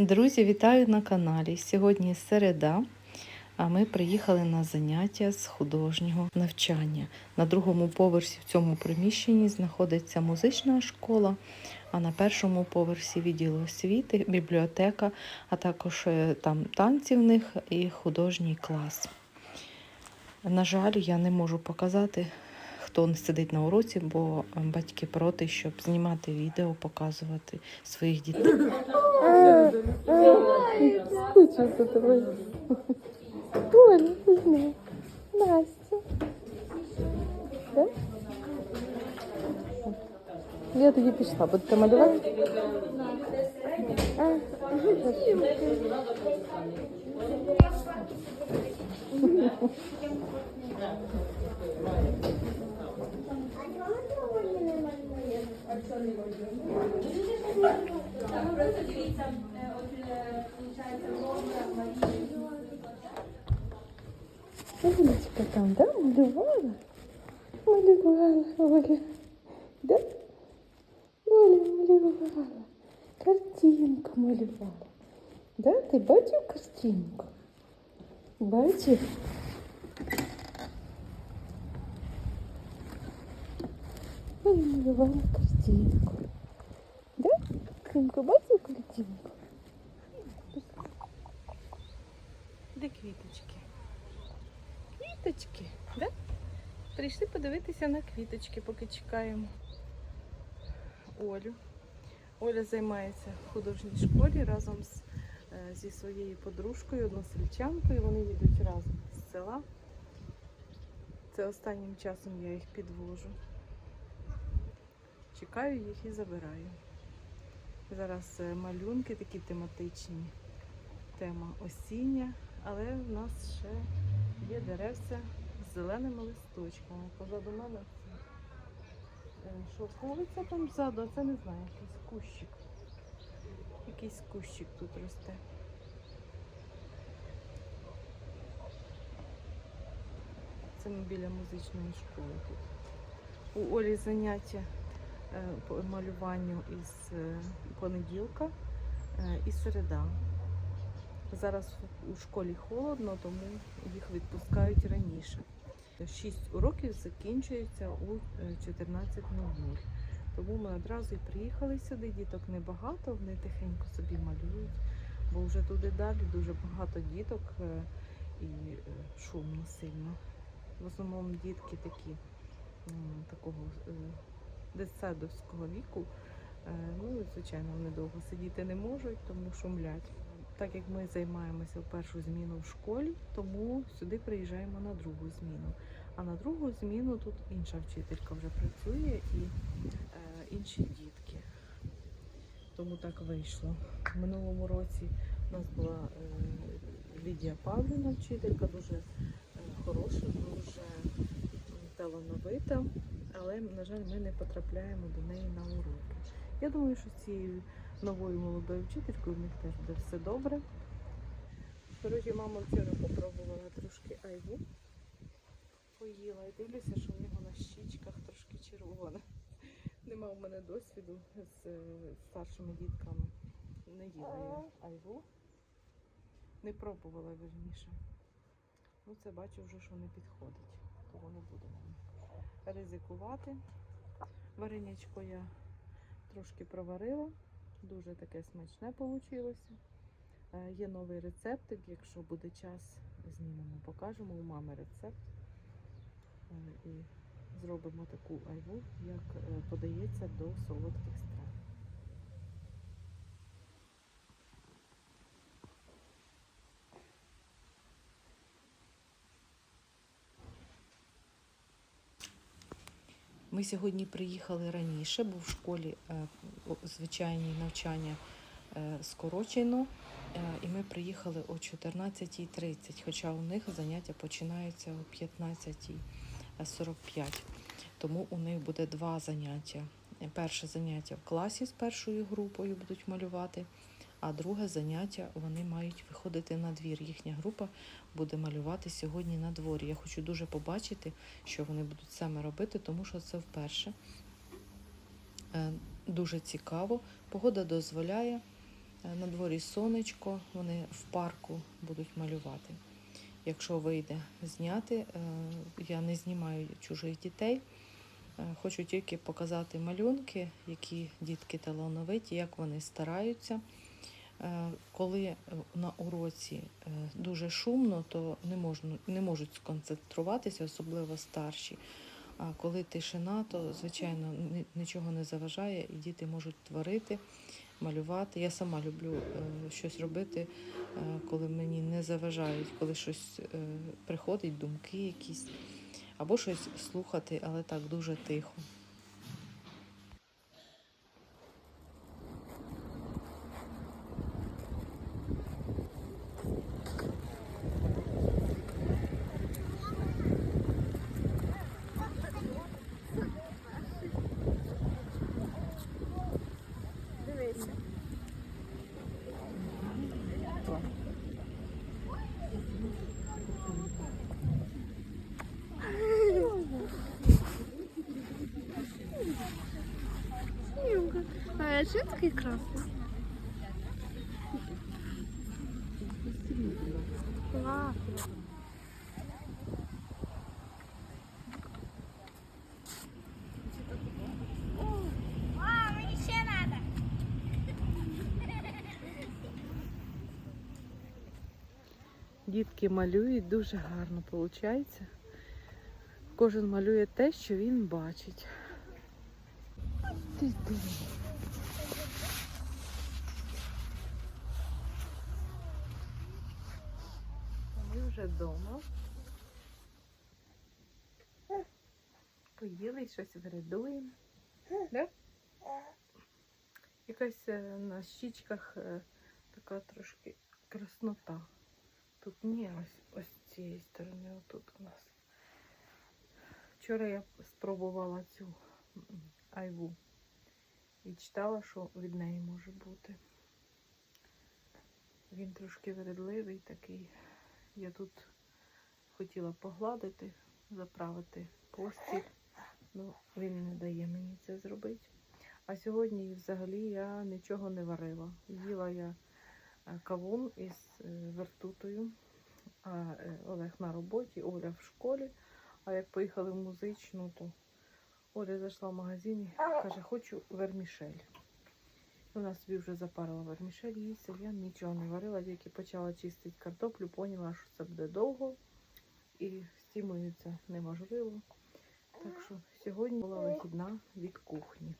Друзі, вітаю на каналі. Сьогодні середа, а ми приїхали на заняття з художнього навчання. На другому поверсі в цьому приміщенні знаходиться музична школа, а на першому поверсі відділ освіти, бібліотека, а також е, там танці в них і художній клас. На жаль, я не можу показати, хто сидить на уроці, бо батьки проти, щоб знімати відео, показувати своїх дітей. Настя. Я тоді пішла. Будете малювати? А. Олечка там, да, малювала? Малювала, Оля. Да? Оля малювала. Картинку малювала. Да, ти бачив картинку? Бачив? Оля малювала картинку. Да? Картинку, бачив картинку? Де квіточки? Квіточки, да? Прийшли подивитися на квіточки, поки чекаємо Олю. Оля займається в художній школі разом з, е, зі своєю подружкою, односельчанкою. Вони їдуть разом з села. Це останнім часом я їх підвожу. Чекаю їх і забираю. Зараз е, малюнки такі тематичні. Тема осіння, але в нас ще є деревця з зеленими листочками. Позаду мене це, полиця там ззаду, а це не знаю, якийсь кущик. Якийсь кущик тут росте. Це ми біля музичної школи тут. У Олі заняття по малюванню із е, понеділка е, і середа. Зараз у школі холодно, тому їх відпускають раніше. Шість уроків закінчується у е, 14.00. Тому ми одразу і приїхали сюди. Діток небагато, вони тихенько собі малюють, бо вже туди далі дуже багато діток е, і е, шумно сильно. В основному дітки такі такого дитсадовського віку. Е, Ну, звичайно, вони довго сидіти не можуть, тому шумлять. Так як ми займаємося в першу зміну в школі, тому сюди приїжджаємо на другу зміну. А на другу зміну тут інша вчителька вже працює і е, інші дітки. Тому так вийшло. В минулому році у нас була е, Лідія Павлівна, вчителька, дуже е, хороша, дуже талановита, але, на жаль, ми не потрапляємо до неї на уроки. Я думаю, що з цією новою молодою вчителькою в них теж буде все добре. Коротше, мама вчора попробувала трошки айву. Поїла і дивлюся, що в нього на щічках трошки червоне. Нема в мене досвіду з е, старшими дітками. Не їла я айву. Не пробувала вірніше. Ну це бачу вже, що не підходить. Тому не будемо ризикувати. Варенячко я трошки проварила. Дуже таке смачне вийшло. Є новий рецептик, якщо буде час, знімемо, покажемо у мами рецепт. Е, І зробимо таку айву, як е, подається до солодких страв. Ми сьогодні приїхали раніше, бо в школі е, звичайні навчання е, скорочено, е, і ми приїхали о 14.30, хоча у них заняття починаються о 15.45. Тому у них буде два заняття. Перше заняття в класі з першою групою будуть малювати, а друге заняття вони мають виходити на двір. Їхня група буде малювати сьогодні на дворі. Я хочу дуже побачити, що вони будуть саме робити, тому що це вперше. Е, Дуже цікаво. Погода дозволяє. Е, На дворі сонечко, вони в парку будуть малювати. Якщо вийде зняти, е, я не знімаю чужих дітей. Хочу тільки показати малюнки, які дітки талановиті, як вони стараються. Е, Коли е, на уроці е, дуже шумно, то не, можна, не можуть сконцентруватися, особливо старші. А коли тишина, то звичайно нічого не заважає, і діти можуть творити, малювати. Я сама люблю щось робити, коли мені не заважають, коли щось приходить, думки якісь, або щось слухати, але так дуже тихо. А що такий красний? Класно. Дітки малюють дуже гарно виходить. Кожен малює те, що він бачить. Ти диви. Ми вже вдома. Поїли щось вирядуємо. Да? Якась е, на щічках е, така трошки краснота. Тут ні, ось, ось з цієї сторони, отут у нас. Вчора я спробувала цю айву і читала, що від неї може бути. Він трошки вередливий такий. Я тут хотіла погладити, заправити постіль. Ну, він не дає мені це зробити. А сьогодні взагалі я нічого не варила. Їла я е, кавун із е, вертутою. А е, Олег на роботі, Оля в школі. А як поїхали в музичну, то Оля зайшла в магазин і каже, хочу вермішель. Вона собі вже запарила вермішель, їсти. Я нічого не варила, тільки почала чистити картоплю, поняла, що це буде довго і це неможливо. Так що сьогодні була вихідна від кухні.